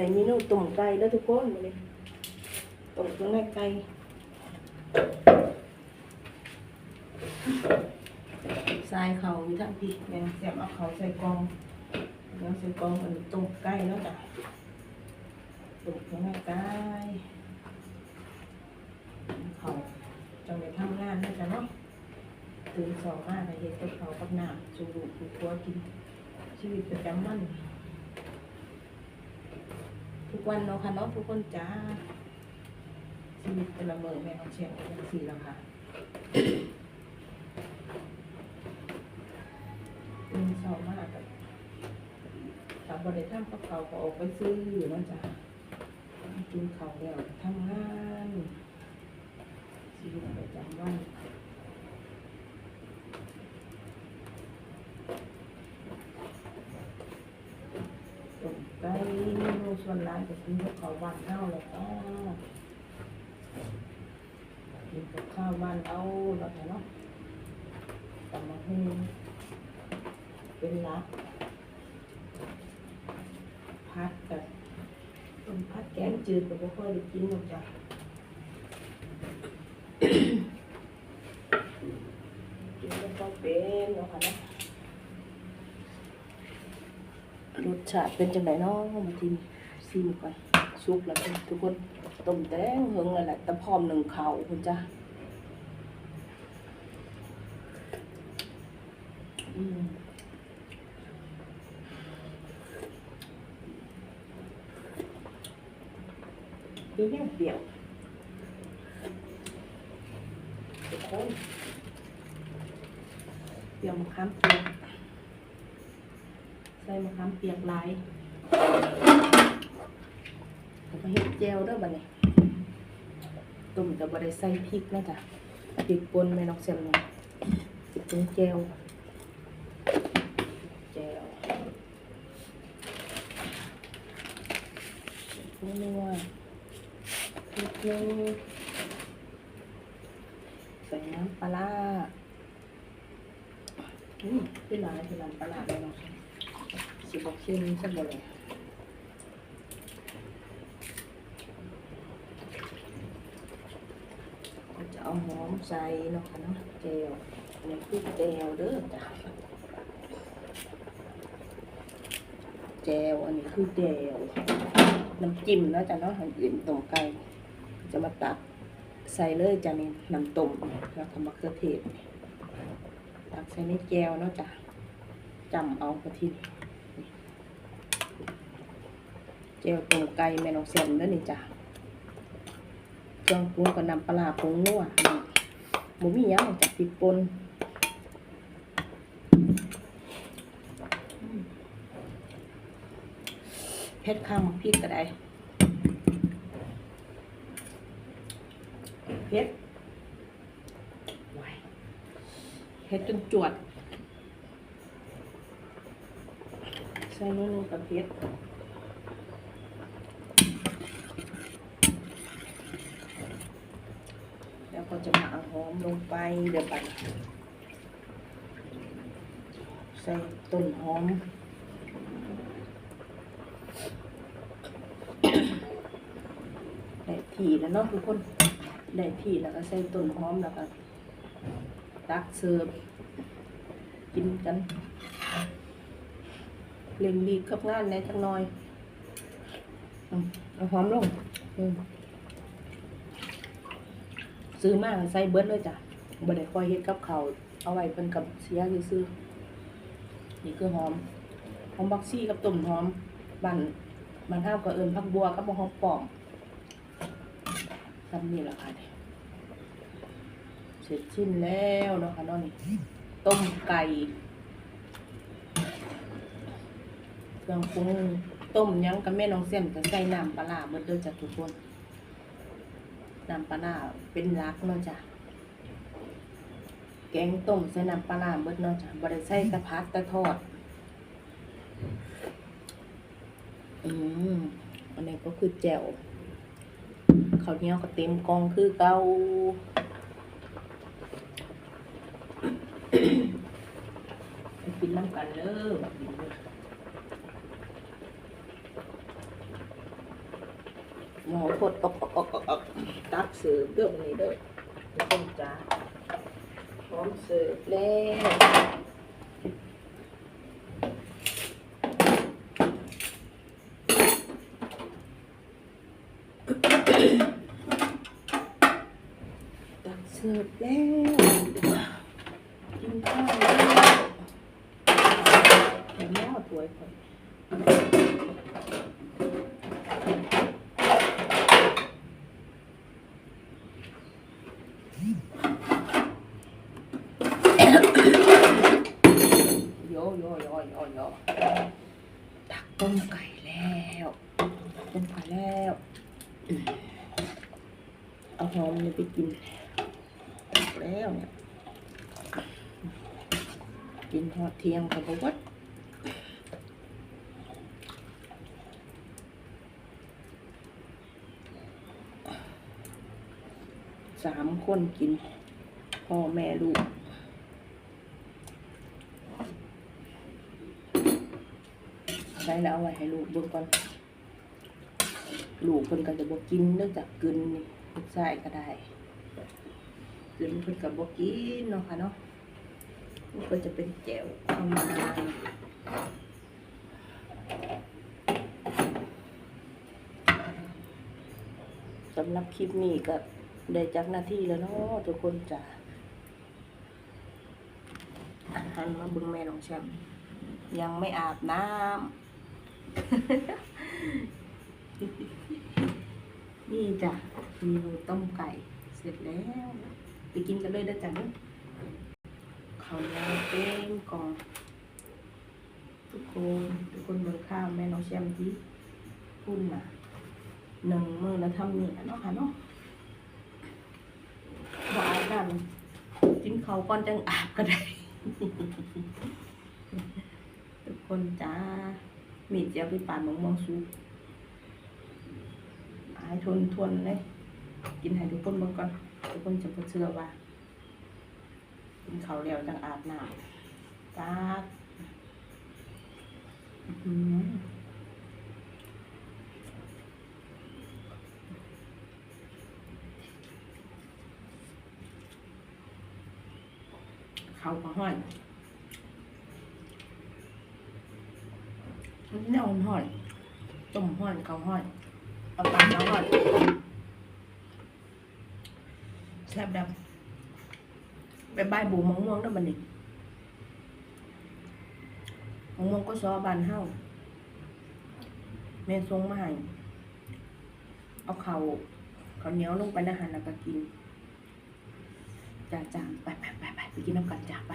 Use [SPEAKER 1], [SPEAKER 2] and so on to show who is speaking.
[SPEAKER 1] ในเมนูต้มไก่แล้วทุกคนมาเลยต้มเครื่องในไก่ใส่เขาอยู่ทั้งพี่แม่เสียบเอาเขาใส่กล่องแล้วใส่กล่องมันต้มไก่แล้วจ้ะต้มเครื่องในไก่เขาจังไปทำงานนะจ๊ะเนาะตื่นสองมากเลยเห็ดกับเขาวกับน้ำสูดูดูครัวกินชีวิตประจำวัน ทุกวันเนาะค่ะเนาะทุกคนจ้าชีวิตเป็นละเมอแม่น้องเชียงย่างสี่แล้วค่ะตื่นช้ามากกับตามบริษัทกับเขาก็ออกไปซื้ออยู่นะจ้ะกินเขาวแล้วทำงานชีวิตประจำวัน ต้มไก่เมนูส่ วนร้านก็กินกับข้าวบ้านเฮาแล้วก็กินกับข้าวบ้านเอาแล้วก็เนาะตำมะฮุ่งเป็นหลักพัดกับต้มพัดแกงจืดก็บ่ค่อยได้กินหรอกจ้ะกินแล้วก็เป็นเนาะค่ะเนาะรสชาติเป็นจังไดเนาะมาทิม ซิมก่อนซุปแล้วทุกคนต้มแตงเฮงนั่นแหละตะพร้อมหนึ่งเขาคุณจ้าอืมเปรี้ยวเปรี้ยวทุกคนเปรี้ยวมะขามเปียกใส่มะขามเปียกหลาย แล้วก็เห็ดแจวด้วยบัดนี้ต้มกับบได้ใส่พริกนะจ๊ะพริกป่นแม่นอกเสียมเลงพริกเป็นแจวแจวนี่นัวพริกนึงใส่น้ำปลาอืมที่ร้านที่ร้านปลาร้าแม่นอกเสียมสิบกเข้มสักบ่เลยก็ จะเอาหอมใส่เนาะค่ะเนาะแจวอันนี้คือแจวเด้อจ้ะแจวอันนี้คือแจวน้ำจิ้มนาะจ้ะเนาะน้ำจิ้มต้มไก่จะมาตักใส่เลยจ้ะนี่น้ำต้มแล้วก็มะเขือเทศตักใส่ในแจวเนาะจ้ะจำเอากระทินเจียวตรงไก่แม่น้องแซมเด้อนี่จ้ะ เครื่องปรุงก็นำปลาร้าผงนัวหมูมียังจากพริกป่นเผ็ดข้าวมักพริกก็ได้เผ็ดเผ็ดจนจวดใส่นู่นกับเผ็ด แล้วก็จะมาเอาหอมลงไปเดี๋ยวไปใส่ต้นหอมได้ที่แล้วเนาะทุกคน ได้ที่แล้วก็ใส่ต้นหอมแล้วก็ตักเสิร์ฟกินกันเล่งรีบกับงานในจังน้อยเอาหอมลงอืม ซื้อมาใส่เบิร์ดเลยจ้ะบ่ไดคอยเฮ็ดกับเขาเอาไว้เพิ่นกับเสียซื้อนี่คือหอมหอมบักซี่กับต้มหอมบ้นบ้นห้าวก็เอิ้นผักบัวกับหอมปอมทำนี่ละค่ะเนี่ยเสร็จสิ้นแล้วเนาะค่ะเนาะนี่ต้มไก่เครื่องปรุงต้มยังกับแม่น้องเส้นก็ใส่น้ำปลาร้าเบิดเด้อจ้ะทุกคน น้ำปลาร้าเป็นรักเนาะจ้ะแกงต้มใส่น้ำปลาร้าเบิดเนาะจ้ะบ่ได้ใส่แตะพัดแตะทอด อืมอันนี้ก็คือแจ่วข้าวเหนียวก็เต็มกองคือเก่าไปกินน้ำกันเด้อแบบนี้เด้อ หมอพดออกออกออกออกออก ตักเสิร์ฟเด้อวันนี้เด้อทุกคนจ้าพร้อมเสิร์ฟแล้วตักเสิร์ฟแล้วกินข้าวแล้วแต่หม้อถ้วยก่อน โยโยโยโยตักต้มไก่แล้วตักต้มไก่แล้วเอาหอมนี่ไปกินแล้วเนี่ยกินทอดเทียงกับบวัดสามคนกินพ่อแม่ลูก ได้แล้วเอาไว้ให้ลูกเบิ่งก่อนลูกเพิ่นก็จะบ่กินเนื่องจากกลืนนี่ลูกชายก็ได้กลืนเพิ่นก็บ่กินเนาะค่ะเนาะมันก็จะเป็นแจ่วเข้ามาสำหรับคลิปนี้ก็ได้จากหน้าที่แล้วเนาะทุกคนจ้ะอาหารมาบิ่งแม่น้องแชมป์ยังไม่อาบน้ำ นี่จ้ะมีต้มไก่เสร็จแล้ว ไปกินกันเลยนะจ๊ะเนอะข้าวเหนียวเต็มกล่องทุกคนทุกคนเบิ่งข้าวแม่น้องแชมป์ที่พุ่นน่ะหนึ่งมือแล้วทำเนี่ยเนาะค่ะเนาะบ่อาบน้ำกินข้าวก่อนจังอาบก็ได้ ทุกคนจ้า มีเจียวไปป่านมะม่วงสุกอายทนทวนเลย กินให้ทุกคนเบิ่งก่อน ทุกคนจะบ่เชื่อว่ากินเขาวแล้วจังอาบน้ำจ้าอือหือข้าก็ห้อน แนวห่อนต้มห่อนข้าห่อนเอาตามน้ำห่อนแซ่บดำไปบายบูมะม่วงแล้วมันนี่มะม่วงก็ซอบานเฮาแม่ทรงมาให้เอาเขาวข้าเนียวลงไปในอาหารแล้วก็กินจ้าจ้าไปไปไปไปไปกินน้ำกันจ้าไป